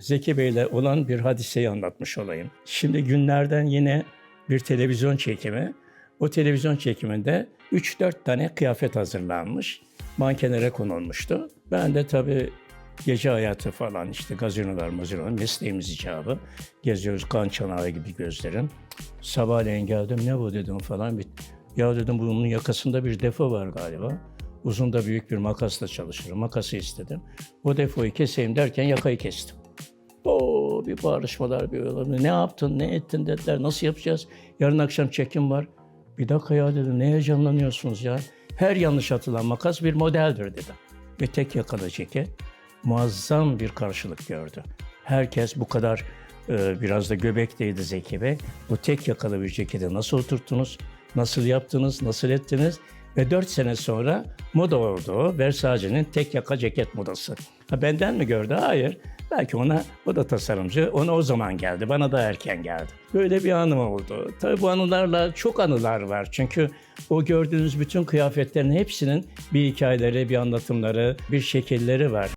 Zeki Bey'le olan bir hadiseyi anlatmış olayım. Şimdi günlerden yine bir televizyon çekimi. O televizyon çekiminde 3-4 tane kıyafet hazırlanmış. Mankenlere konulmuştu. Ben de tabii gece hayatı falan işte gazinolar mazinolar mesleğimiz icabı. Geziyoruz kan çanağı gibi gözlerim. Sabahleyin geldim ne bu dedim falan. Bir, ya dedim bunun yakasında bir defo var galiba. Uzun da büyük bir makasla çalışırım. Makası istedim. O defoyu keseyim derken yakayı kestim. Bir bağırışmalar bir. Ne yaptın, ne ettin dediler. Nasıl yapacağız? Yarın akşam çekim var. Bir dakika ya dedim. Ne heyecanlanıyorsunuz ya? Her yanlış atılan makas bir modeldir dedim. Ve tek yakalı ceket muazzam bir karşılık gördü. Herkes bu kadar e, biraz da göbekteydi Zeki Bey. Bu tek yakalı bir ceketi nasıl oturttunuz? Nasıl yaptınız? Nasıl ettiniz? Ve 4 sene sonra moda oldu. Versace'nin tek yaka ceket modası. Ha benden mi gördü? Hayır. Belki ona, o da tasarımcı, ona o zaman geldi, bana da erken geldi. Böyle bir anım oldu. Tabii bu anılarla çok anılar var. Çünkü o gördüğünüz bütün kıyafetlerin hepsinin bir hikayeleri, bir anlatımları, bir şekilleri var.